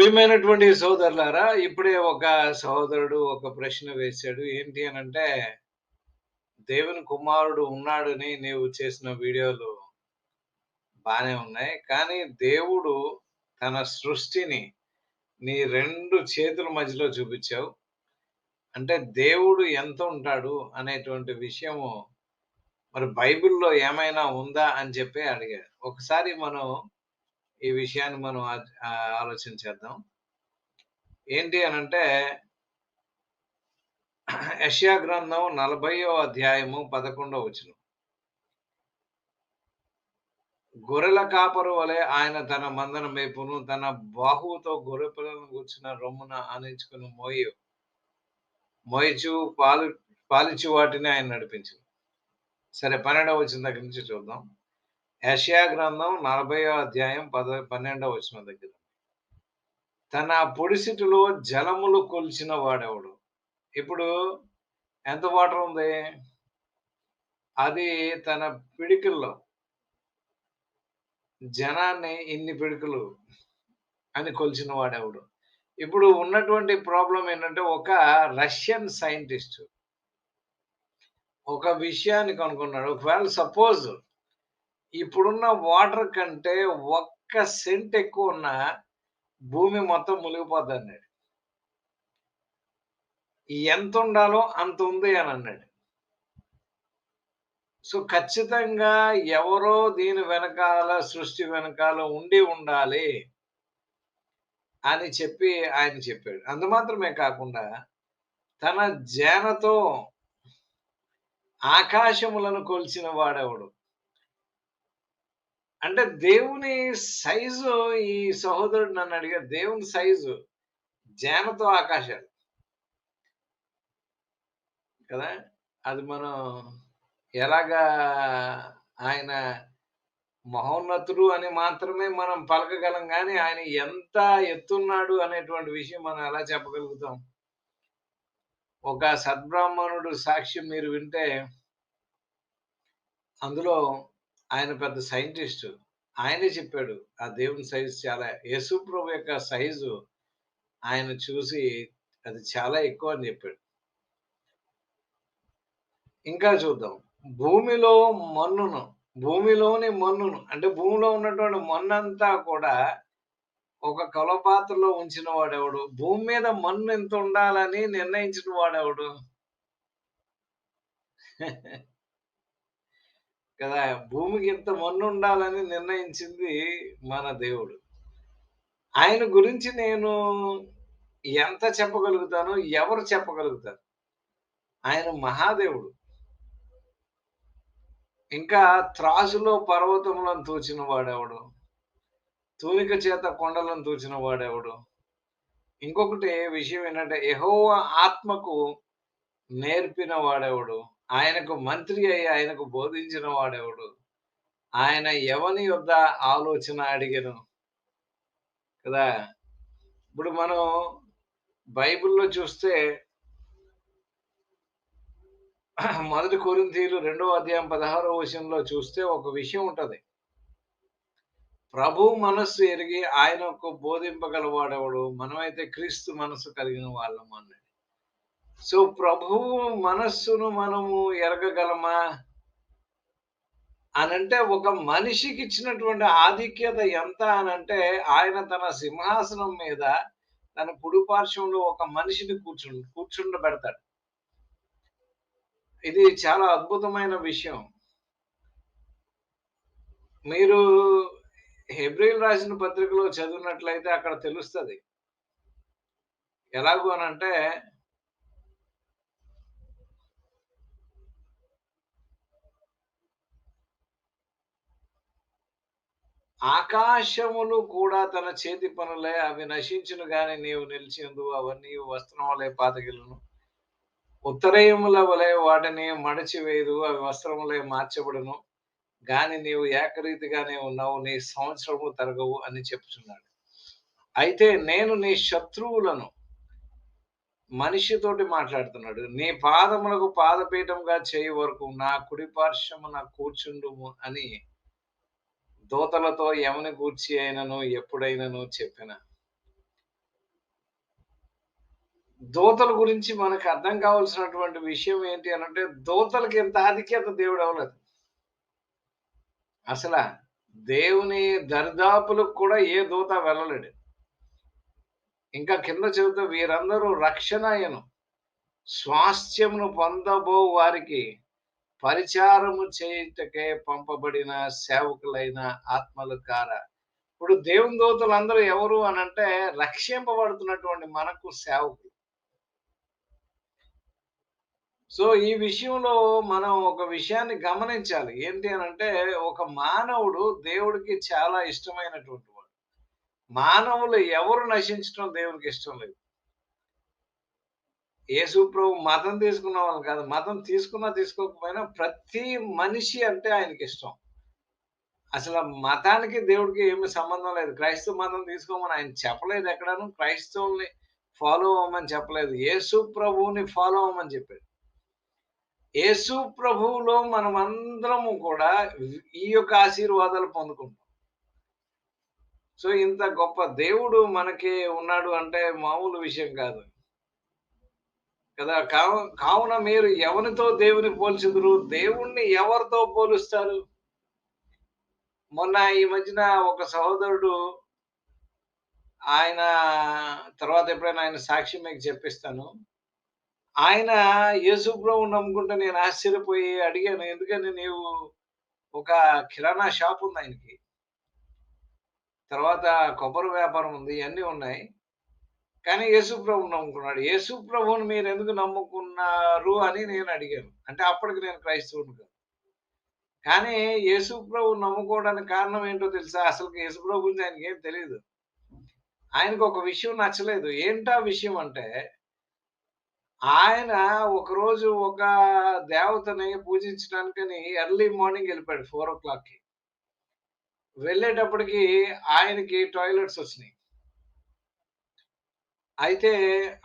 ప్రియమైనటువంటి సోదరులారా ఇప్పుడే ఒక సహోదరుడు ఒక ప్రశ్న వేశాడు. ఏంటి అని అంటే దేవుని కుమారుడు ఉన్నాడని నీవు చేసిన వీడియోలు బాగానే ఉన్నాయి. కానీ దేవుడు తన సృష్టిని నీ రెండు చేతుల మధ్యలో చూపించావు. అంటే దేవుడు ఎంత ఉంటాడు అనేటువంటి విషయము మరి బైబిల్లో ఏమైనా ఉందా అని చెప్పి అడిగాడు ఒకసారి మనం ఈ విషయాన్ని మనం ఆలోచన చేద్దాం. ఏంటి అని అంటే యష్యా గ్రంథం నలభైవ అధ్యాయము పదకొండవ వచనం. గొర్రెల కాపరు వలె ఆయన తన మందన మేపును తన బాహువుతో గొర్రె పిల్లలను కూర్చున్న రొమ్మున ఆనించుకుని మోయు మోయిచు పాలు పాలించు వాటిని ఆయన నడిపించు. సరే పన్నెండవ వచ్చిన దగ్గర నుంచి చూద్దాం. యషయా గ్రంథం నలభయో అధ్యాయం పద పన్నెండవ వచ్చిన దగ్గర. తన పొడిసిటిలో జలములు కొలిచిన వాడెవడు? ఇప్పుడు ఎంత వాటర్ ఉంది? అది తన పిడికిల్లో. జనాన్ని ఇన్ని పిడికలు అని కొలిచిన వాడెవడు? ఇప్పుడు ఉన్నటువంటి ప్రాబ్లం ఏంటంటే ఒక రష్యన్ సైంటిస్ట్ ఒక విషయాన్ని కనుక్కున్నాడు. ఒకవేళ సపోజ్ ఇప్పుడున్న వాటర్ కంటే ఒక్క సెంట్ ఎక్కువ ఉన్న భూమి మొత్తం మునిగిపోద్ది అన్నాడు ఎంత ఉండాలో అంత ఉంది అని అన్నాడు. సో ఖచ్చితంగా ఎవరో దీని వెనకాల సృష్టి వెనకాల ఉండి ఉండాలి అని చెప్పి ఆయన చెప్పాడు. అందు మాత్రమే కాకుండా తన జనతో ఆకాశములను కొలిచిన వాడెవడు? అంటే దేవుని సైజు ఈ సహోదరుడు నన్ను అడిగా దేవుని సైజు జానతో ఆకాశాలు. కదా? అది మనం ఎలాగా ఆయన మహోన్నతుడు అని మాత్రమే మనం పలకగలం కానీ ఆయన ఎంత ఎత్తున్నాడు అనేటువంటి విషయం మనం ఎలా చెప్పగలుగుతాం? ఒక సద్బ్రాహ్మణుడు సాక్ష్యం మీరు వింటే అందులో ఆయన పెద్ద సైంటిస్ట్. ఆయనే చెప్పాడు ఆ దేవుని సైజు చాలా యేసు ప్రభు యొక్క సైజు ఆయన చూసి అది చాలా ఎక్కువ అని చెప్పాడు. ఇంకా చూద్దాం. భూమిలో మన్నును భూమిలోని మన్నును అంటే భూమిలో ఉన్నటువంటి మన్నంతా కూడా ఒక కలపాత్రలో ఉంచిన వాడెవడు? భూమి మీద మన్ను ఎంత ఉండాలని నిర్ణయించిన వాడెవడు? కదా భూమికి ఇంత మొన్న ఉండాలని నిర్ణయించింది మన దేవుడు. ఆయన గురించి నేను ఎంత చెప్పగలుగుతాను ఎవరు చెప్పగలుగుతారు? ఆయన మహాదేవుడు. ఇంకా త్రాసులో పర్వతములను తూచిన వాడెవడు? తూనిక చేత కొండలను తూచిన వాడెవడు? ఇంకొకటి విషయం ఏంటంటే యెహోవా ఆత్మకు నేర్పిన వాడెవడు? ఆయనకు మంత్రి అయి ఆయనకు బోధించిన వాడెవడు? ఆయన ఎవని యొద్ద ఆలోచన అడిగను? కదా? ఇప్పుడు మనం బైబిల్లో చూస్తే మొదటి కొరింతీలు రెండో అధ్యాయం పదహారో వచనంలో చూస్తే ఒక విషయం ఉంటుంది. ప్రభు మనస్సు ఎరిగి ఆయనకు బోధింపగలవాడెవడు? మనమైతే క్రీస్తు మనస్సు కలిగిన వాళ్ళం అన్నాడు సో ప్రభువు మనస్సును మనము ఎరగగలమా? అనంటే ఒక మనిషికి ఇచ్చినటువంటి ఆధిక్యత ఎంత అనంటే ఆయన తన సింహాసనం మీద తన కుడిపార్శ్వంలో ఒక మనిషిని కూర్చు కూర్చుండబెడతాడు. ఇది చాలా అద్భుతమైన విషయం. మీరు హెబ్రిల్ రాసిన పత్రికలో చదివినట్లయితే అక్కడ తెలుస్తుంది. ఎలాగూ ఆకాశములు కూడా తన చేతి పనులే అవి నశించును గాని నీవు నిలిచిందు అవన్నీ వస్త్రం వలె పాతగిలను ఉత్తరయముల వలె వాటిని మడిచివేయదు అవి వస్త్రములే మార్చబడును. గాని నీవు ఏకరీతిగానే ఉన్నావు నీ సంవత్సరము తరగవు అని చెప్తున్నాడు అయితే నేను నీ శత్రువులను మనిషితోటి మాట్లాడుతున్నాడు. నీ పాదములకు పాదపీఠంగా చేయి వరకు నా కుడి పార్శ్వమున కూర్చుండుము అని దూతలతో ఎవని గూర్చి అయినను ఎప్పుడైనను చెప్పిన. దూతల గురించి మనకు అర్థం కావాల్సినటువంటి విషయం ఏంటి అని అంటే దూతలకి ఎంత ఆధిక్యత దేవుడు అవ్వలేదు అసలు దేవుని దరిదాపులకు కూడా ఏ దూత వెళ్ళలేడు. ఇంకా కింద చెబుతూ వీరందరూ రక్షణ అయ్యను. స్వాస్థ్యమును పొందబో వారికి పరిచారము చేయుటకే పంపబడిన సేవకులైన ఆత్మలు కార? ఇప్పుడు దేవుని దూతలు అందరూ ఎవరు అని అంటే రక్షింపబడుతున్నటువంటి మనకు సేవకులు. సో ఈ విషయంలో మనం ఒక విషయాన్ని గమనించాలి. ఏంటి అని అంటే ఒక మానవుడు దేవుడికి చాలా ఇష్టమైనటువంటి వాడు. మానవులు ఎవరు నశించడం దేవుడికి ఇష్టం లేదు. యేసు ప్రభు మతం తీసుకున్న వాళ్ళు కాదు మతం తీసుకున్నా తీసుకోకపోయినా ప్రతి మనిషి అంటే ఆయనకి ఇష్టం. అసలు మతానికి దేవుడికి ఏమి సంబంధం లేదు. క్రైస్తవ మతం తీసుకోమని ఆయన చెప్పలేదు ఎక్కడను. క్రైస్తవుల్ని ఫాలో అవ్వమని చెప్పలేదు. యేసు ప్రభువుని ఫాలో అవ్వమని చెప్పాడు. యేసు ప్రభువులో మనం అందరము కూడా ఈ యొక్క ఆశీర్వాదాలు పొందుకుంటాం సో ఇంత గొప్ప దేవుడు మనకి ఉన్నాడు అంటే మామూలు విషయం కాదు. కదా? కావు కావున మీరు ఎవరితో దేవుని పోల్చుదురు? దేవుణ్ణి ఎవరితో పోలుస్తారు? మొన్న ఈ మధ్యన ఒక సహోదరుడు ఆయన తర్వాత ఎప్పుడైనా ఆయన సాక్షి మీకు చెప్పిస్తాను. ఆయన యేసు ప్రభు నమ్ముకుంటే నేను ఆశ్చర్యపోయి అడిగాను ఎందుకని నీవు ఒక కిరాణా షాప్ ఉంది ఆయనకి? తర్వాత కొబ్బరి వ్యాపారం ఉంది ఇవన్నీ ఉన్నాయి. కానీ యేసుప్రభు నమ్ముకున్నాడు. యేసుప్రభుని మీరు ఎందుకు నమ్ముకున్నారు అని నేను అడిగాను. అంటే అప్పటికి నేను క్రైస్తవుని కాదు. కానీ యేసుప్రభు నమ్ముకోవడానికి కారణం ఏంటో తెలుసా? అసలు యేసుప్రభు గురించి ఆయనకి ఏం తెలియదు ఆయనకు ఒక విషయం నచ్చలేదు. ఏంటా విషయం అంటే ఆయన ఒకరోజు ఒక దేవతని పూజించడానికని ఎర్లీ మార్నింగ్ వెళ్ళిపోయాడు ఫోర్ ఓ క్లాక్కి. వెళ్ళేటప్పటికి ఆయనకి టాయిలెట్స్ వచ్చినాయి. అయితే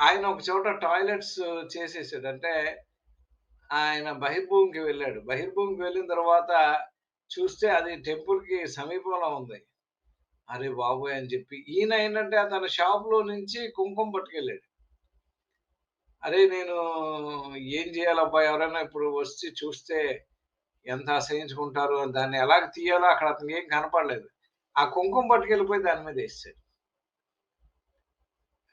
ఆయన ఒక చోట టాయిలెట్స్ చేసేసాడు. అంటే ఆయన బహిర్భూమికి వెళ్ళాడు. బహిర్భూమికి వెళ్ళిన తర్వాత చూస్తే అది టెంపుల్కి సమీపంలో ఉంది. అరే బాబోయ్ అని చెప్పి. ఈయన ఏంటంటే తన షాప్లో నుంచి కుంకుమ పట్టుకెళ్ళాడు. అరే నేను ఏం చేయాలబ్బా? ఎవరైనా ఇప్పుడు వచ్చి చూస్తే ఎంత అసహించుకుంటారు? దాన్ని ఎలాగ తీయాలో అక్కడ అతనికి ఏం కనపడలేదు. ఆ కుంకుమ పట్టుకెళ్ళిపోయి దాని మీద వేసాడు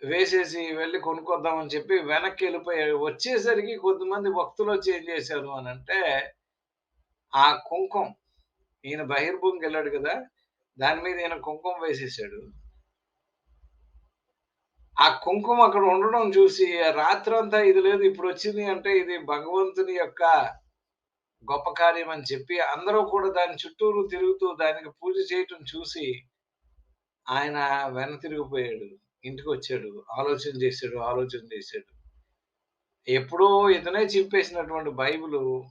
వేసేసి వెళ్ళి కొనుక్కొద్దామని చెప్పి వెనక్కి వెళ్ళిపోయాడు వచ్చేసరికి కొద్దిమంది భక్తులు వచ్చి ఏం చేశారు అని అంటే ఆ కుంకుమ ఈయన బహిర్భూమికి వెళ్ళాడు కదా దాని మీద ఈయన కుంకుమ వేసేసాడు. ఆ కుంకుమ అక్కడ ఉండడం చూసి రాత్రంతా ఇది లేదు ఇప్పుడు వచ్చింది అంటే ఇది భగవంతుని యొక్క గొప్ప కార్యం అని చెప్పి అందరూ కూడా దాని చుట్టూరు తిరుగుతూ దానికి పూజ చేయటం చూసి ఆయన వెన తిరిగిపోయాడు. ఇంటికి వచ్చాడు ఆలోచన చేశాడు ఆలోచన చేశాడు. ఎప్పుడో ఇతనే చింపేసినటువంటి బైబిల్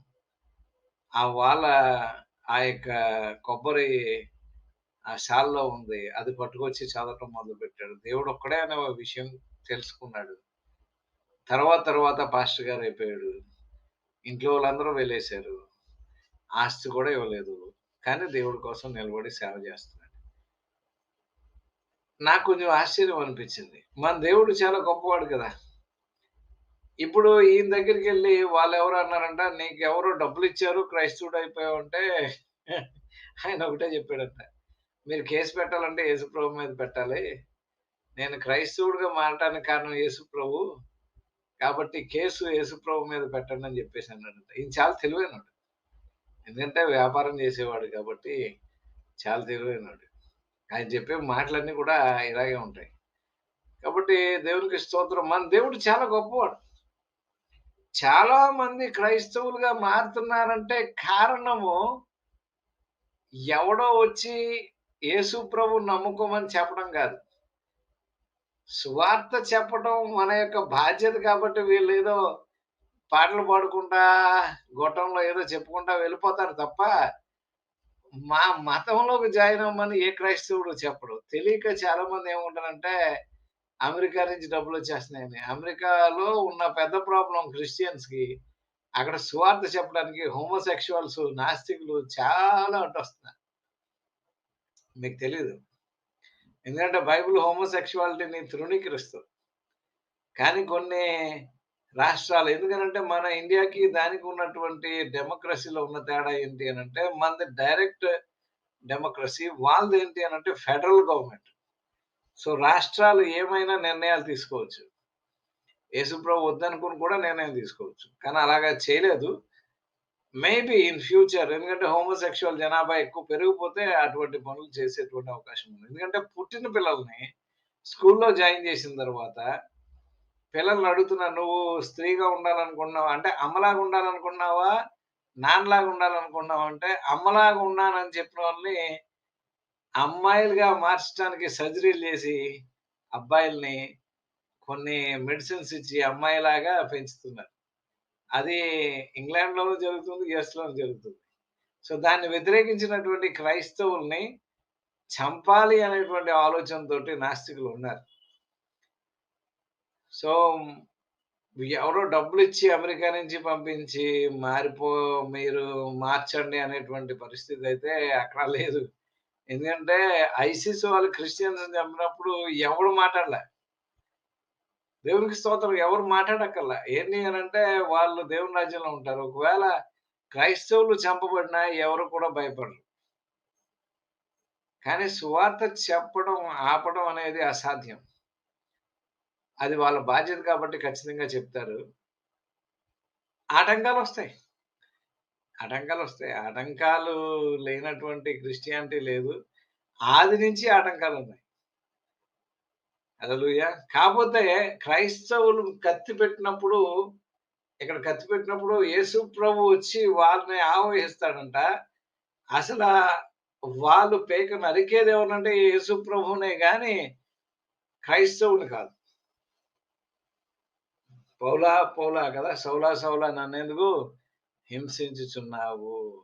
ఆ వాళ్ళ ఆ యొక్క కొబ్బరి ఆ షాల్లో ఉంది. అది పట్టుకొచ్చి చదవటం మొదలు పెట్టాడు దేవుడు ఒక్కడే అనే విషయం తెలుసుకున్నాడు. తర్వాత తర్వాత పాస్టర్ గారు అయిపోయాడు. ఇంట్లో వాళ్ళందరూ వెళ్ళేశారు ఆస్తి కూడా ఇవ్వలేదు. కానీ దేవుడి కోసం నిలబడి సేవ చేస్తున్నాడు నాకు కొంచెం ఆశ్చర్యం అనిపించింది. మన దేవుడు చాలా గొప్పవాడు కదా. ఇప్పుడు ఈయన దగ్గరికి వెళ్ళి వాళ్ళు ఎవరు అన్నారంట నీకు ఎవరు డబ్బులు ఇచ్చారు క్రైస్తవుడు అయిపోయావు అంటే ఆయన ఒకటే చెప్పాడంట. మీరు కేసు పెట్టాలంటే యేసుప్రభు మీద పెట్టాలి. నేను క్రైస్తవుడిగా మారటానికి కారణం యేసుప్రభు కాబట్టి కేసు యేసుప్రభు మీద పెట్టండి అని చెప్పేసి అన్నాడంట. ఈయన చాలా తెలివైనడు ఎందుకంటే వ్యాపారం చేసేవాడు కాబట్టి చాలా తెలివైనడు ఆయన చెప్పే మాటలన్నీ కూడా ఇలాగే ఉంటాయి. కాబట్టి దేవునికి స్తోత్రం. మన దేవుడు చాలా గొప్పవాడు. చాలా మంది క్రైస్తవులుగా మారుతున్నారంటే కారణము ఎవడో వచ్చి యేసు ప్రభు నమ్ముకోమని చెప్పడం కాదు. సువార్త చెప్పడం మన యొక్క బాధ్యత కాబట్టి వీళ్ళు ఏదో పాటలు పాడుకుంటా గొట్టంలో ఏదో చెప్పుకుంటా వెళ్ళిపోతారు తప్ప మా మతంలోకి జాయిన్ అవ్వమని ఏ క్రైస్తవుడు చెప్పడు. తెలియక చాలా మంది ఏముంటారంటే అమెరికా నుంచి డబ్బులు వచ్చేస్తున్నాయని. అమెరికాలో ఉన్న పెద్ద ప్రాబ్లం క్రిస్టియన్స్కి అక్కడ సువార్త చెప్పడానికి హోమోసెక్షువల్స్ నాస్తికులు చాలా అంటొస్తున్నారు. మీకు తెలియదు ఎందుకంటే బైబిల్ హోమోసెక్షువాలిటీని తృణీకరిస్తుంది. కానీ కొన్ని రాష్ట్రాలు. ఎందుకనంటే మన ఇండియాకి దానికి ఉన్నటువంటి డెమోక్రసీలో ఉన్న తేడా ఏంటి అని అంటే మనది డైరెక్ట్ డెమోక్రసీ వాళ్ళది ఏంటి అని అంటే ఫెడరల్ గవర్నమెంట్. సో రాష్ట్రాలు ఏమైనా నిర్ణయాలు తీసుకోవచ్చు. యేసుప్రభు వద్దనుకుని కూడా నిర్ణయం తీసుకోవచ్చు. కానీ అలాగా చేయలేదు. మేబీ ఇన్ ఫ్యూచర్ ఎందుకంటే హోమోసెక్షువల్ జనాభా ఎక్కువ పెరిగిపోతే అటువంటి పనులు చేసేటువంటి అవకాశం ఉంది. ఎందుకంటే పుట్టిన పిల్లల్ని స్కూల్లో జాయిన్ చేసిన తర్వాత పిల్లల్ని అడుగుతున్నా నువ్వు స్త్రీగా ఉండాలనుకున్నావా? అంటే అమ్మలాగా ఉండాలనుకున్నావా? నాన్నలాగా ఉండాలనుకున్నావా? అంటే అమ్మలాగా ఉన్నానని చెప్పిన వాళ్ళని అమ్మాయిలుగా మార్చడానికి సర్జరీలు చేసి అబ్బాయిల్ని కొన్ని మెడిసిన్స్ ఇచ్చి అమ్మాయిలాగా పెంచుతున్నారు. అది ఇంగ్లాండ్లోనూ జరుగుతుంది యుఎస్లోనూ జరుగుతుంది. సో దాన్ని వ్యతిరేకించినటువంటి క్రైస్తవుల్ని చంపాలి అనేటువంటి ఆలోచనతోటి నాస్తికులు ఉన్నారు. సో ఎవరో డబ్బులు ఇచ్చి అమెరికా నుంచి పంపించి మారిపో మీరు మార్చండి అనేటువంటి పరిస్థితి అయితే అక్కడ లేదు. ఎందుకంటే ఐసిస్ వాళ్ళు క్రిస్టియన్స్ చంపినప్పుడు ఎవడు మాట్లాడలే. దేవునికి స్తోత్రం ఎవరు మాట్లాడక్కర్లా. ఏంటి అని అంటే వాళ్ళు దేవుని రాజ్యంలో ఉంటారు. ఒకవేళ క్రైస్తవులు చంపబడినా ఎవరు కూడా భయపడరు. కానీ సువార్త చెప్పడం ఆపడం అనేది అసాధ్యం. అది వాళ్ళ బాధ్యత కాబట్టి ఖచ్చితంగా చెప్తారు. ఆటంకాలు వస్తాయి ఆటంకాలు వస్తాయి ఆటంకాలు లేనటువంటి క్రిస్టియానిటీ లేదు. ఆది నుంచి ఆటంకాలు ఉన్నాయి అదలుయ కాకపోతే క్రైస్తవులు కత్తి పెట్టినప్పుడు ఇక్కడ కత్తి పెట్టినప్పుడు యేసు ప్రభు వచ్చి వాళ్ళని ఆవహిస్తాడంట. అసలు వాళ్ళు పేక నరికేది ఎవరంటే యేసు ప్రభునే కానీ క్రైస్తవుని కాదు. పౌలా పౌలా కదా సౌలా సౌలా నన్నెందుకు హింసించుచున్నావు?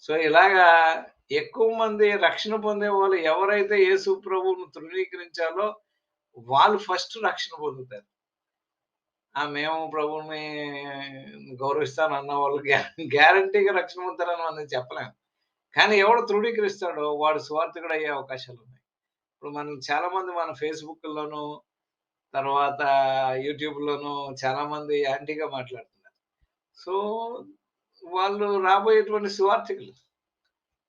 సో ఇలాగా ఎక్కువ మంది రక్షణ పొందే వాళ్ళు ఎవరైతే యేసు ప్రభువును తృణీకరించాలో వాళ్ళు ఫస్ట్ రక్షణ పొందుతారు. ఆ మేము ప్రభువుని గౌరవిస్తాను అన్న వాళ్ళు గ్యారంటీగా రక్షణ పొందుతారని మనం చెప్పలేము. కానీ ఎవడు తృణీకరిస్తాడో వాడు స్వార్థకుడు అయ్యే అవకాశాలు ఉన్నాయి. ఇప్పుడు మనం చాలా మంది మన ఫేస్బుక్లోనూ తర్వాత యూట్యూబ్లోనూ చాలా మంది యాంటీగా మాట్లాడుతున్నారు. సో వాళ్ళు రాబోయేటువంటి సువార్థికులు.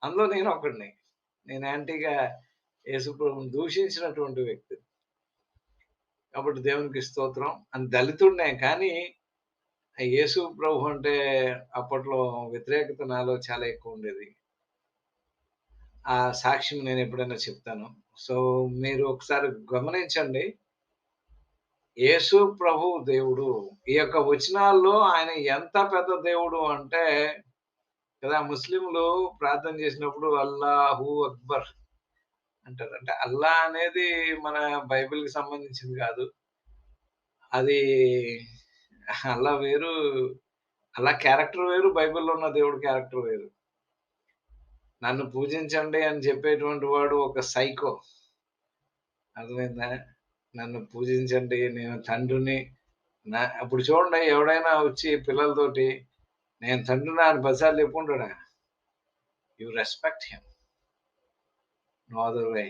అందులో నేను ఒకడిని. నేను యాంటీగా యేసుప్రభుని దూషించినటువంటి వ్యక్తి. కాబట్టి దేవునికి స్తోత్రం. అని దళితుడినే కానీ యేసు ప్రభు అంటే అప్పట్లో వ్యతిరేకత నాలో చాలా ఎక్కువ ఉండేది. ఆ సాక్ష్యం నేను ఎప్పుడైనా చెప్తాను. సో మీరు ఒకసారి గమనించండి. యేసు ప్రభు దేవుడు. ఈ యొక్క వచనాల్లో ఆయన ఎంత పెద్ద దేవుడు అంటే కదా ముస్లింలు ప్రార్థన చేసినప్పుడు అల్లాహు అక్బర్ అంటారు. అంటే అల్లా అనేది మన బైబిల్కి సంబంధించింది కాదు. అది అల్లా వేరు అల్లా క్యారెక్టర్ వేరు బైబిల్లో ఉన్న దేవుడు క్యారెక్టర్ వేరు. నన్ను పూజించండి అని చెప్పేటువంటి వాడు ఒక సైకో. అర్థమైందా? నన్ను పూజించండి నేను తండ్రిని నా అప్పుడు చూడండి ఎవడైనా వచ్చి పిల్లలతోటి నేను తండ్రిని ఆయన బజార్ చెప్పుకుంటాడా? You respect him no other way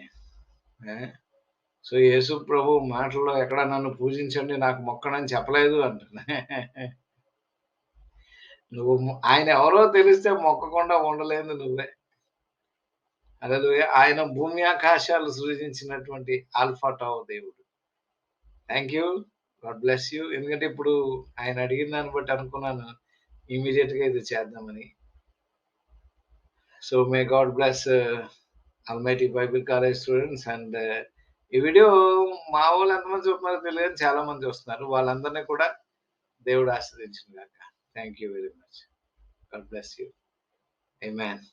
so Yesu ప్రభు మాటల్లో ఎక్కడ నన్ను పూజించండి నాకు మొక్కడని చెప్పలేదు అంటున్నా నువ్వు ఆయన ఎవరో తెలిస్తే మొక్కకుండా ఉండలేదు నువ్వే. అదే ఆయన భూమి ఆకాశాలు సృజించినటువంటి ఆల్ఫాటావు దేవుడు. Thank you God bless you ఎందుకంటే ఇప్పుడు ఆయన అడిగిన దాన్ని బట్టి అనుకున్నాను. ఇమీడియట్గా ఇది చేద్దామని. So may God bless almighty Bible college students and ఈ వీడియో మా వాళ్ళు ఎంతమంది చూస్తున్నారో తెలియదు. చాలా మంది వస్తున్నారు వాళ్ళందరినీ కూడా దేవుడు ఆస్వాదించిన కాక thank you very much God bless you amen